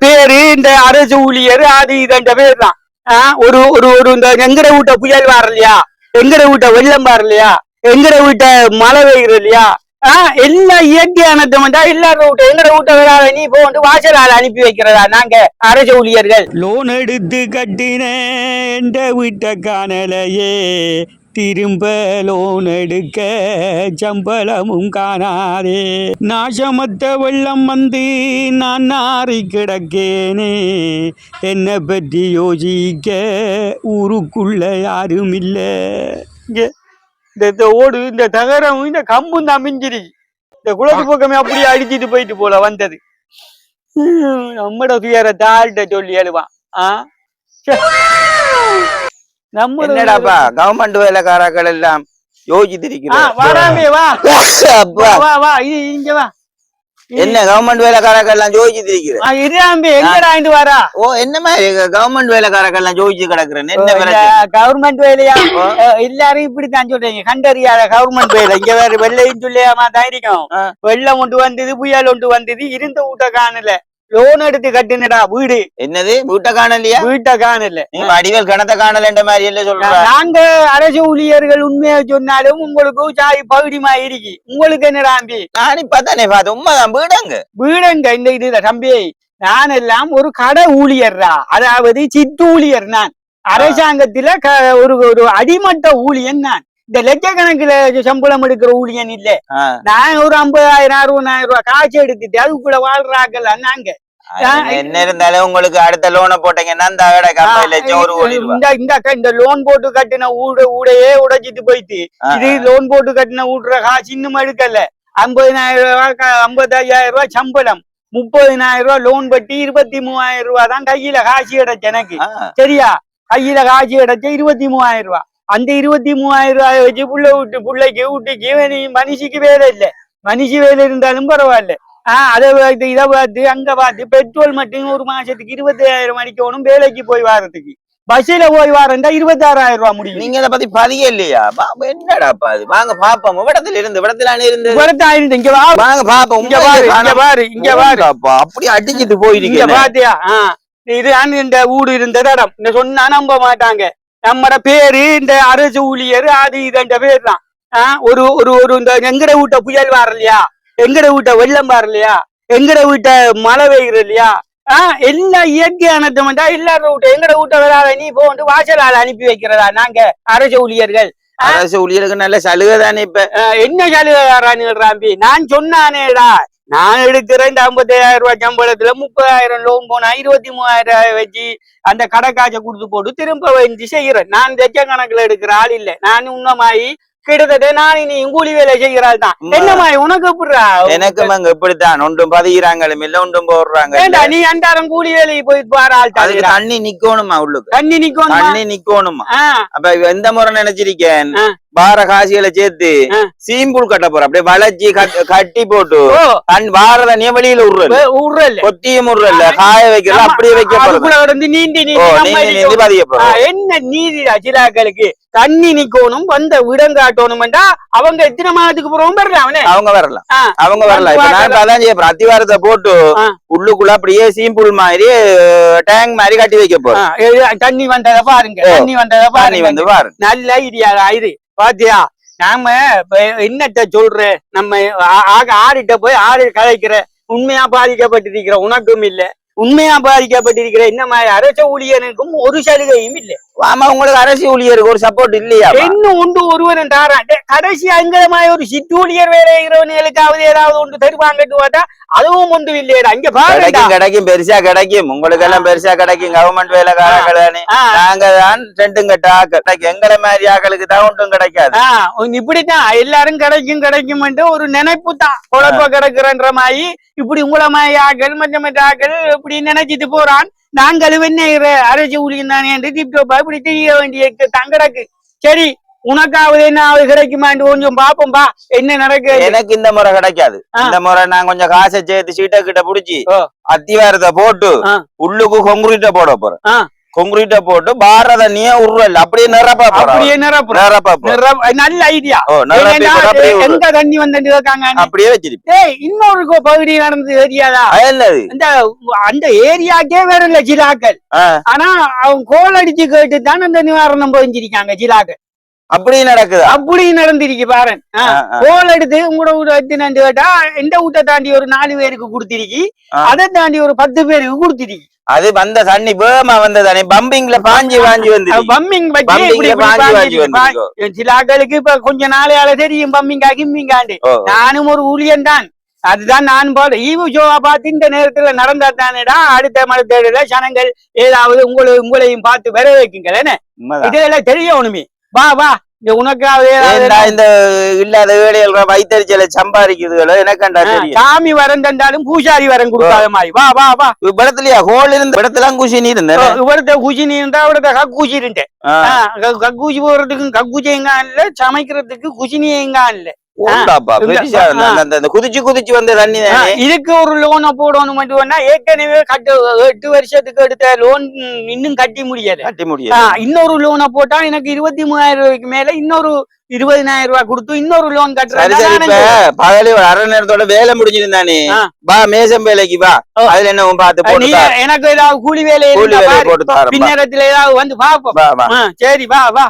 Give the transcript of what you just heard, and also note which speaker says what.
Speaker 1: பேரு இந்த அரசு ஊழியர் அது இதுன்ற பேர் தான் ஒரு ஒரு ஒரு இந்த எங்கட வீட்ட புயல் வரலையா? எங்கட வீட்ட வெள்ளம் வரலையா? எங்கட வீட்ட மழை பெய்யுறது இல்லையா ஆஹ் எல்லாம் இயற்கையானது வந்தா எல்லாரும் வீட்ட எங்கட வீட்ட வராத நீ போட்டு வாசலால் அனுப்பி வைக்கிறதா நாங்க அரசு ஊழியர்கள்? லோன் எடுத்து கட்டின என்ற வீட்ட காணலையே. திரும்ப லோன் எடுக்க சம்பளமும் காணாதே. நாசமத்த வெள்ளம் வந்து நான் நாறி கிடக்கேனே. என்னை பற்றி யோசிக்க ஊருக்குள்ள யாரும் இல்லை இந்த ஓடு இந்த தகரம் இந்த கம்பும் தான் மிஞ்சிரி இந்த குளத்து பக்கமே அப்படியே அடிச்சிட்டு போயிட்டு போல வந்தது. நம்மட துயர தாழ்கிட்ட சொல்லி எழுவான். ஆ?
Speaker 2: என்னடாப்பா கவர்மெண்ட் வேலைக்காரர்கள் எல்லாம் யோசித்திருக்கிறோம் என்ன கவர்மெண்ட் வேலைக்காரர்கள் எல்லாம் யோசித்திருக்கிறேன்
Speaker 1: வரா
Speaker 2: ஓ என்ன மாதிரி கவர்மெண்ட் வேலைக்காரர்கள் எல்லாம் யோசிச்சு கிடக்குறேன் என்ன
Speaker 1: கவர்மெண்ட் வேலையா? எல்லாரும் இப்படித்தான் சொல்றீங்க. கண்டறியாத கவர்மெண்ட் வேலை. இங்க வேற வெள்ளையும் சொல்லியாமா தான் இருக்கும். வெள்ளம் ஒன்று வந்தது புயல் ஒன்று வந்தது இருந்த வீட்டை காணல. லோன் எடுத்து கட்டுனடா வீடு.
Speaker 2: என்னது? வீட்டை காணலையா?
Speaker 1: வீட்டை காணல.
Speaker 2: நீ வடிவேல் கணத்தை காணலன்ற மாதிரி எல்லாம் சொல்ற.
Speaker 1: நாங்க அரசு ஊழியர்கள் உண்மையா சொன்னாலும் உங்களுக்கு சாய் பகுதிமா இருக்கு. உங்களுக்கு என்னடா அம்பி?
Speaker 2: நான் இப்பதானே பார்த்தேன் உண்மைதான் வீடங்க.
Speaker 1: வீடுங்க இந்த இதுல தம்பி. நான் எல்லாம் ஒரு கடை ஊழியர்ரா. அதாவது சித்து ஊழியர் நான். அரசாங்கத்தில ஒரு ஒரு அடிமட்ட ஊழியன் நான். இந்த லட்சக்கணக்கில் சம்பளம் எடுக்கிற ஊழியன் இல்ல. நான் ஒரு ஐம்பதாயிரம் அறுபதாயிரம் ரூபாய் காசு எடுத்துட்டு அதுக்குள்ள வாழ்றாங்கல்ல நாங்க.
Speaker 2: என்ன இருந்தாலும் உங்களுக்கு அடுத்த லோனை போட்டீங்கன்னா ஐம்பது லட்சம் ஒரு கோடி
Speaker 1: இந்த இந்த இந்த லோன் போட்டு கட்டின ஊட ஊடையே உடைச்சிட்டு போயிட்டு. இது லோன் போட்டு கட்டின ஊடுற காசு இன்னும் எடுக்கல. ஐம்பதினாயிரம் ரூபாய் ஐம்பதாயிரம் ரூபாய் சம்பளம். முப்பதினாயிரம் ரூபாய் லோன் பட்டி இருபத்தி மூவாயிரம் ரூபாய் தான் கையில காசு கிடைச்சு எனக்கு. சரியா? கையில காசு கிடைச்ச இருபத்தி மூவாயிரம் ரூபாய். அந்த இருபத்தி மூவாயிரம் ரூபாய் வச்சு புள்ள விட்டு பிள்ளைக்கு வீட்டுக்கு இவனி மனுஷிக்கு வேலை இல்ல. மனுஷி வேலை இருந்தாலும் பரவாயில்ல. ஆஹ் அதை பார்த்து இதை பார்த்து அங்க பார்த்து பெட்ரோல் மட்டும் ஒரு மாசத்துக்கு இருபத்தாயிரம் அடிக்கணும் வேலைக்கு போய் வாரத்துக்கு. பஸ்ஸில போய் வாரண்டா இருபத்தாறாயிரம் ரூபாய் முடியும்.
Speaker 2: நீங்க இதை பத்தி பதிய இல்லையா? பா- என்னடாப்பா அது வாங்க பாப்போம். விடத்துல இருந்து விடத்துல இருந்து
Speaker 1: இவ்வளத்தாயிரம் இங்க வா.
Speaker 2: வாங்க பாப்போம்.
Speaker 1: இங்க பாரு இங்க பாரு இங்க பாரு.
Speaker 2: அப்பா அப்படி அடிச்சிட்டு போயிருக்கீங்க
Speaker 1: பாத்தியா? இது இந்த ஊடு இருந்த இடம் சொன்னா நம்ப மாட்டாங்க. நம்மட பேரு இந்த அரசு ஊழியர் அது இதுன்ற பேர் தான் ஆஹ் ஒரு ஒரு ஒரு இந்த எங்கட வீட்ட புயல் வரலையா? எங்கட வீட்ட வெள்ளம் வரலையா? எங்கட வீட்ட மழை பெய்யுறது இல்லையா ஆஹ் எல்லாம் இயற்கையானது மட்டும் எல்லாரும் வீட்ட எங்கட வீட்ட வராத நீ போட்டு வாசலால் அனுப்பி வைக்கிறதா நாங்க அரசு ஊழியர்கள்?
Speaker 2: அரசு ஊழியருக்கு நல்ல சலுகை தானே இப்ப
Speaker 1: என்ன சலுகைறான்பி நான் சொன்னானேடா நான் எடுக்கிற இந்த ஐம்பத்தாயிரம் ரூபாய் சம்பளத்துல முப்பதாயிரம் லோன் போனா இருபத்தி மூவாயிரம் ரூபாய் வச்சு அந்த கடை காசை கொடுத்து போட்டு திரும்ப வந்து செய்யறேன் நான் லட்சக்கணக்கில் எடுக்கிற ஆள் இல்ல. நான் உன்னமாயி கிட்டத்தட்ட நான் இனி கூலி வேலை செய்கிறாள் தான். என்னமாயி உனக்கு எப்படிடா?
Speaker 2: எனக்கும் அங்க இப்படித்தான். ஒன்றும் பதிகிறாங்களும் இல்ல ஒன்றும் போடுறாங்க
Speaker 1: நீ அன்றாடம் கூலி வேலைக்கு போயிட்டு வர ஆள்
Speaker 2: அதுக்கு தண்ணி நிக்கணுமா உள்ளுக்கு?
Speaker 1: தண்ணி நிக்கும்
Speaker 2: தண்ணி நிக்கணுமா? அப்ப எந்த முறை நினைச்சிருக்கேன். வார காசிகளை சேர்த்து. சீம்புல் கட்ட போறேன் அப்படியே வளைச்சி கட்- கட்டி போட்டு
Speaker 1: ஓ.
Speaker 2: தன் வார தண்ணிய வெளியில விடுறது
Speaker 1: உருள்.
Speaker 2: கொத்தியும் விடுறல காய வைக்கல அப்படியே வைக்க போறது
Speaker 1: அடிக்க
Speaker 2: நீந்தி பதிய
Speaker 1: ஆ,
Speaker 2: போறோம்
Speaker 1: என்ன நீதி அச்சிலாக்களுக்கு தண்ணி நிக்கணும் வந்த விடம் காட்டணும்டா அவங்க எத்தனை மாதத்துக்கு போறோம் வரல அவனே.
Speaker 2: அவங்க வரலாம். அவங்க வரலாம் இப்ப நான் அதான் செய்ய அத்திவாரத்தை போட்டு. உள்ளுக்குள்ள அப்படியே சீம்புல் மாதிரி டேங்க் மாதிரி கட்டி வைக்க போறோம்
Speaker 1: தண்ணி வந்தத பாருங்க. தண்ணி வந்தத பாருங்க
Speaker 2: வந்து பாரு
Speaker 1: நல்ல ஐடியா இது. பாத்தியா? நாம என்னட்ட சொல்ற? நம்ம ஆக ஆடிட்ட போய் ஆடு கலைக்கிற உண்மையா பாதிக்கப்பட்டிருக்கிற உனக்கும் இல்ல. உண்மையா பாதிக்கப்பட்டிருக்கிற என்ன மாதிரி அரச ஊழியனுக்கும் ஒரு சலுகையும் இல்ல.
Speaker 2: ஆமா உங்களுக்கு அரசு ஊழியருக்கு ஒரு சப்போர்ட் இல்லையா
Speaker 1: என்ன உண்டு ஒருவன் டே, கடைசி அங்க மாதிரி ஒரு சிற்றூழியர் வேலை இருக்கிறவனுக்காவது ஏதாவது ஒன்று தருவாங்கன்னு பார்த்தா அதுவும் ஒன்று இல்லையடா. இங்க பாருடா.
Speaker 2: கிடைக்கும் கிடைக்கும் பெருசா கிடைக்கும். உங்களுக்கு எல்லாம் பெருசா கிடைக்கும். கவர்மெண்ட்
Speaker 1: ஆ,
Speaker 2: நாங்க தான் ரெண்டும் கட்ட ஆக்கள். எங்களை மாதிரி ஆக்களுக்கு தான் ஒன்றும் கிடைக்காது.
Speaker 1: இப்படித்தான். எல்லாரும் கிடைக்கும் கிடைக்கும் ஒரு நினைப்பு தான். குழப்ப கிடக்குறன்ற மாதிரி இப்படி உங்களை மாதிரி ஆக்கள் மற்ற மற்ற ஆக்கள் இப்படி நினைச்சிட்டு போறான். நாங்களும் என்ன அரசு ஊழியம் தானே என்று இப்படி தெரிய வேண்டிய தங்கடக்கு சரி உனக்காவது என்ன கிடைக்குமான்னு கொஞ்சம் பாப்போம்பா என்ன நடக்குது
Speaker 2: எனக்கு இந்த முறை கிடைக்காது. இந்த முறை நான் கொஞ்சம் காசை சேர்த்து சீட்டை கிட்ட புடிச்சு. அத்திவாரத்தை போட்டு. உள்ளுக்கு கொங்குரீட்ட போட போறேன். கொங்கிரீட்ட போட்டு பார தண்ணிய உருவல் அப்படியே நிரப்பா
Speaker 1: அப்படியே
Speaker 2: நிரப்பா
Speaker 1: நிரப்ப- நல்ல ஐடியா. எங்க தண்ணி வந்து இருக்காங்க?
Speaker 2: அப்படியே வச்சிருப்பேன்
Speaker 1: இன்னொரு பகுதி நடந்து ஏரியாதா இந்த அந்த ஏரியாக்கே வரல ஜிலாக்கள்.
Speaker 2: ஆ.
Speaker 1: ஆனா அவங்க கோல் அடிச்சு கேட்டு தான் அந்த நிவாரணம் போஞ்சிருக்காங்க ஜிலாக்கள்.
Speaker 2: அப்படி நடக்குதா?
Speaker 1: அப்படி நடந்திருக்கு பாரு. கோல் எடுத்து உங்களோட வீடு எத்தினு கேட்டா இந்த வீட்டை தாண்டி ஒரு நாலு பேருக்கு கொடுத்திருக்கி. அதை தாண்டி ஒரு பத்து பேருக்கு கொடுத்திருக்கி.
Speaker 2: அது வந்த தண்ணி வேகமா வந்த தண்ணி பம்பிங்ல பாஞ்சு பாஞ்சு வந்து
Speaker 1: வச்சு
Speaker 2: பம்பிங்ல பாஞ்சு.
Speaker 1: பா-
Speaker 2: வந்து
Speaker 1: சில ஆட்களுக்கு இப்ப கொஞ்ச நாளையால தெரியும் பம்மிங்கா கிம்மிங்காண்டு
Speaker 2: ஓ
Speaker 1: நானும் ஒரு ஊழியன் தான். அதுதான் நான் போல. ஈவு ஜோவா பார்த்து இந்த நேரத்துல நடந்தா தானேடா? அடுத்த மரத்தேடுல ஜனங்கள் ஏதாவது உங்களை உங்களையும் பார்த்து வர வைக்குங்கள் என்ன?
Speaker 2: உண்மைதான்.
Speaker 1: இதெல்லாம் தெரியணுமே. வா வா. இந்த
Speaker 2: இல்லாத வேலைகள் வைத்தறிச்சல சம்பாதிக்குதுகளோ? எனக்கண்டா தெரியும்.
Speaker 1: சாமி வரம் தந்தாலும் பூசாரி வரம் கொடுக்காத மாதிரி. வா வா வா.
Speaker 2: இடத்துலயா ஹோல் இருந்த இடத்துல குஷினி இருந்தேன்
Speaker 1: இவரத்த குஜினி இருந்தா அவரத்த கக்கூச்சி இருந்தேன். கக்கூச்சி போடுறதுக்கும் கக்கூச்சி எங்க இல்ல சமைக்கிறதுக்கு குஜினி எங்க இல்ல
Speaker 2: குதிச்சு குதிச்சு வந்த தண்ணி
Speaker 1: இதுக்கு ஒரு லோனை போடணும் மட்டும்னா ஏற்கனவே கட்டு எட்டு வருஷத்துக்கு எடுத்த லோன் இன்னும் கட்டி முடியல.
Speaker 2: கட்டி முடியாது
Speaker 1: இன்னொரு லோனை போட்டா எனக்கு இருபத்தி மூவாயிரம் ரூபாய்க்கு மேல இன்னொரு இருபதினாயிரம் ரூபாய் கொடுத்து இன்னொரு லோன் கட்டுறேன்.
Speaker 2: பகலே ஒரு அரை நேரத்தோட வேலை முடிஞ்சிருந்தானே. வா மேசம் வேலைக்கு வா. அதுல என்ன பார்த்து
Speaker 1: நீ. எனக்கு ஏதாவது கூலி வேலை பின்னேரத்துல ஏதாவது வந்து பாப்போம். சரி வா வா.